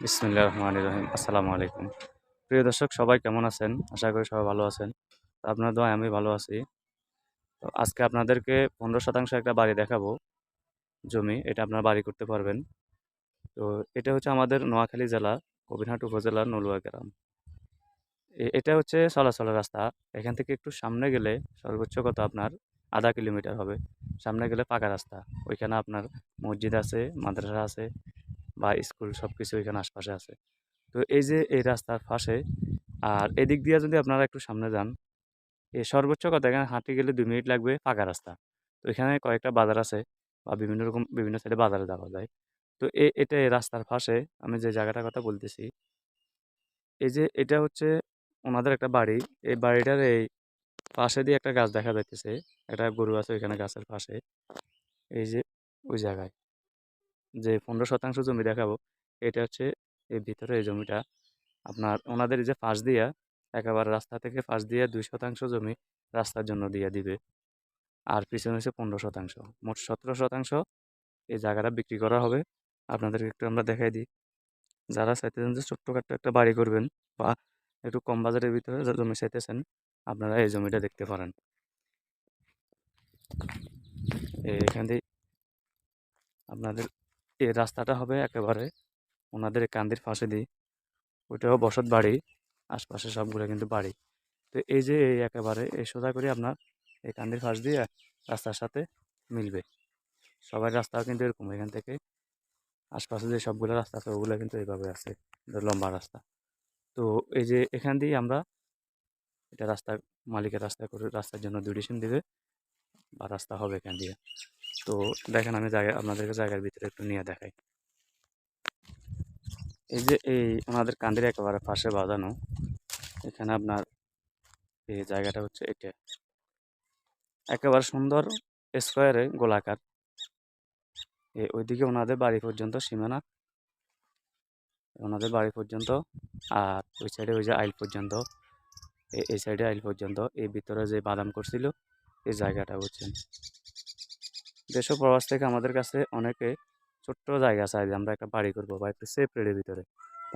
বিসমিল্লাহ রহমান রহিম। আসসালামু আলাইকুম। প্রিয় দর্শক, সবাই কেমন আছেন? আশা করি সবাই ভালো আছেন। আপনার দোয়ায় আমি ভালো আছি। তো আজকে আপনাদেরকে পনেরো শতাংশ একটা বাড়ি দেখাবো, জমি, এটা আপনার বাড়ি করতে পারবেন। তো এটা হচ্ছে আমাদের নোয়াখালী জেলা, কবিরহাট উপজেলার নলুয়া গ্রাম। এটা হচ্ছে চলাচলের রাস্তা। এখান থেকে একটু সামনে গেলে সর্বোচ্চ কত আপনার? আধা কিলোমিটার হবে। সামনে গেলে পাকা রাস্তা। ওইখানে আপনার মসজিদ আছে, মাদ্রাসা আছে। বা স্কুল সব কিছু এখানে আশপাশে আছে। তো এই যে এই রাস্তার পাশে, আর এদিক দিয়ে যদি আপনারা একটু সামনে যান এই সর্বোচ্চ কথা এখানে হাঁটতে গেলে দুই মিনিট লাগবে পাকা রাস্তা। তো এখানে কয়েকটা বাজার আছে বা বিভিন্ন রকম বিভিন্ন সাইডে বাজারে যাওয়া যায়। তো এটা এই রাস্তার পাশে আমি যে জায়গাটার কথা বলতেছি, এই যে এটা হচ্ছে ওনাদের একটা বাড়ি। এই বাড়িটার এই পাশে দিয়ে একটা গাছ দেখা যাইতেছে। একটা গরু আছে ওইখানে গাছের পাশে। এই যে ওই জায়গায়। যে পনেরো শতাংশ জমি দেখাবো, এটা হচ্ছে এই ভিতরে এই জমিটা। আপনার ওনাদের যে পাশ দিয়া, একেবারে রাস্তা থেকে পাশ দিয়ে দুই শতাংশ জমি রাস্তার জন্য দিয়ে দিবে। আর পিছনে হচ্ছে পনেরো শতাংশ। মোট সতেরো শতাংশ এই জায়গাটা বিক্রি করা হবে। আপনাদেরকে একটু আমরা দেখাই দিই। যারা চাইতেছেন যে ছোট্টখাট্ট একটা বাড়ি করবেন বা একটু কম বাজারের ভিতরে জমি চাইতেছেন, আপনারা এই জমিটা দেখতে পারেন। এখান দিয়ে আপনাদের এই রাস্তাটা হবে একেবারে ওনাদের কান্দির পাশে দিয়ে। ওইটাও বসত বাড়ি, আশপাশে সবগুলো কিন্তু বাড়ি। তো এই যে এই একেবারে এই সোজা করে আপনার এই কান্দির ফাঁস দিয়ে রাস্তার সাথে মিলবে। সবার রাস্তাও কিন্তু এরকম, এখান থেকে আশপাশে যে সবগুলো রাস্তা আছে, ওগুলো কিন্তু এইভাবে আছে লম্বা রাস্তা। তো এই যে এখান দিয়ে আমরা এটা রাস্তা, মালিকের রাস্তা করে, রাস্তার জন্য ডিউটিশন দেবে, বা রাস্তা হবে এখান দিয়ে। তো দেখেন আমি জায়গা, আপনাদেরকে জায়গার ভিতরে একটু নিয়ে দেখাই। এই যে এই ওনাদের কান্দির একেবারে পাশে বাঁধানো এখানে আপনার এই জায়গাটা হচ্ছে এটা। একেবারে সুন্দর স্কোয়ারে গোলাকার। ওইদিকে ওনাদের বাড়ি পর্যন্ত সীমানা। ওনাদের বাড়ি পর্যন্ত আর ওই সাইডে ওই যে আইল পর্যন্ত। এই সাইডে আইল পর্যন্ত। এই ভিতরে যে বাদাম করছিল, এই জায়গাটা বুঝছেন। দেশ প্রবাস থেকে আমাদের কাছে অনেকে ছোট্ট জায়গা চাই যে আমরা একটা বাড়ি করব বা একটু সেফ রেডের ভিতরে।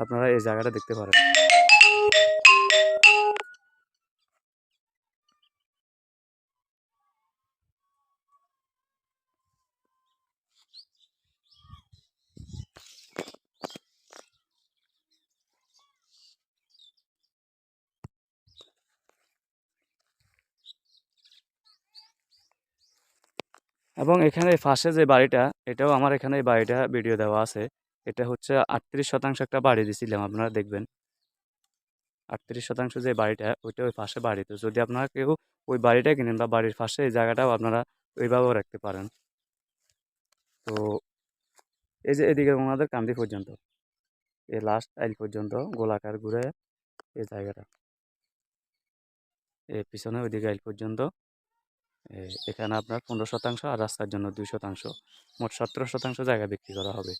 আপনারা এই জায়গাটা দেখতে পারেন। এবং এখানে পাশে যে বাড়িটা, এটাও আমার এখানে এই বাড়িটা ভিডিও দেওয়া আছে। এটা হচ্ছে আটত্রিশ শতাংশ একটা বাড়ি দিছিলাম, আপনারা দেখবেন। আটত্রিশ শতাংশ যে বাড়িটা, ওইটা ওই পাশে বাড়ি। তো যদি আপনারা কেউ ওই বাড়িটা কিনেন বা বাড়ির পাশে এই জায়গাটাও আপনারা ওইভাবেও রাখতে পারেন। তো এই যে এদিকে ওনাদের কান্দি পর্যন্ত, এই লাস্ট আইল পর্যন্ত গোলাকার ঘুরে এই জায়গাটা। এই পিছনে ওইদিকে আইল পর্যন্ত। এখানে আপনার পনেরো শতাংশ আর রাস্তার জন্য দুই শতাংশ। মোট সতেরো শতাংশ জায়গা বিক্রি করা হবে।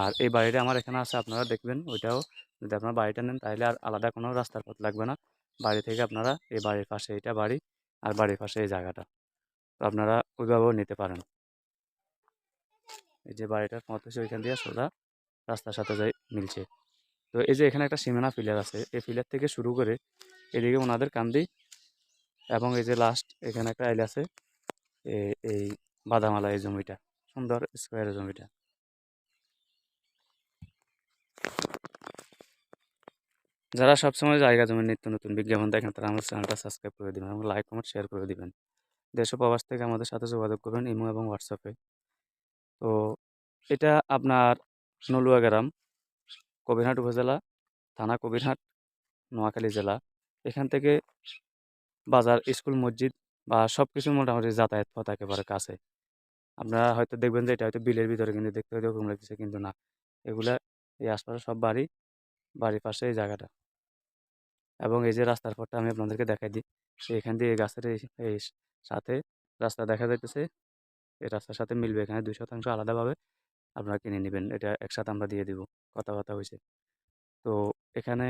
আর এই বাড়িটা আমার এখানে আছে, আপনারা দেখবেন ওইটাও। যদি আপনারা বাড়িটা নেন, তাহলে আর আলাদা কোনো রাস্তার পথ লাগবে না। বাড়ি থেকে আপনারা এই বাড়ির পাশে এটা বাড়ি আর বাড়ির পাশে এই জায়গাটা। তো আপনারা ওইভাবেও নিতে পারেন। এই যে বাড়িটার মত হচ্ছে ওইখান দিয়ে সোজা রাস্তার সাথে যাই, মিলছে। তো এই যে এখানে একটা সীমানা ফিলার আছে, এই ফিলার থেকে শুরু করে এদিকে ওনাদের কান্দি এবং এই যে লাস্ট এখানে একটা আইল আছে এই বাদামালা এই জমিটা, সুন্দর স্কোয়ারের জমিটা। যারা সবসময় জায়গা জমি নিত্য নতুন বিজ্ঞাপন দেখেন, তারা আমার চ্যানেলটা সাবস্ক্রাইব করে দেবেন এবং লাইক কমেন্ট শেয়ার করে দিবেন। দেশ প্রবাস থেকে আমাদের সাথে যোগাযোগ করবেন ইমো এবং হোয়াটসঅ্যাপে তো এটা আপনার নলুয়া গ্রাম, কবিরহাট উপজেলা, থানা কবিরহাট, নোয়াখালী জেলা। এখান থেকে বাজার, স্কুল, মসজিদ বা সব কিছু মোটামুটি যাতায়াত পথ একেবারে কাছে। আপনারা হয়তো দেখবেন যে এটা হয়তো বিলের ভিতরে কিন্তু দেখতে হয়তো কম লাগতেছে, কিন্তু না। এগুলা এই আশপাশে সব বাড়ি, বাড়ির পাশে এই জায়গাটা। এবং এই যে রাস্তার পথটা আমি আপনাদেরকে দেখাই দিই। এখান দিয়ে এই গাছের এই সাথে রাস্তা দেখা যাইতেছে। এই রাস্তার সাথে মিলবে এখানে দুই শতাংশ আলাদাভাবে আপনারা কিনে নেবেন। এটা একসাথে আমরা দিয়ে দিব। কথাবার্তা হয়েছে তো এখানে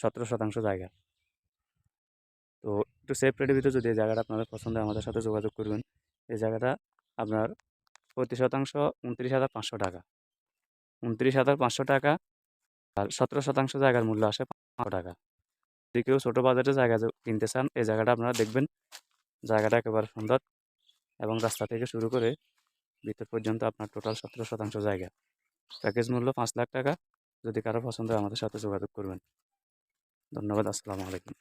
সতেরো শতাংশ জায়গা। তো একটু সেফ রেটের ভিতরে যদি এই জায়গাটা আপনাদের পছন্দ হয়, আমাদের সাথে যোগাযোগ করবেন। এই জায়গাটা আপনার প্রতি শতাংশ উনত্রিশ হাজার পাঁচশো টাকা। উনত্রিশ হাজার পাঁচশো টাকা আর সতেরো শতাংশ জায়গার মূল্য আসে পাঁচশো টাকা। যদি কেউ ছোটো বাজেটে জায়গা কিনতে চান, এই জায়গাটা আপনারা দেখবেন। জায়গাটা একেবারে সুন্দর এবং রাস্তা থেকে শুরু করে ভিতর পর্যন্ত আপনার টোটাল সতেরো শতাংশ জায়গা। প্যাকেজ মূল্য পাঁচ লাখ টাকা। যদি কারও পছন্দ হয়, আমাদের সাথে যোগাযোগ করবেন। ধন্যবাদ, আসসালামু আলাইকুম।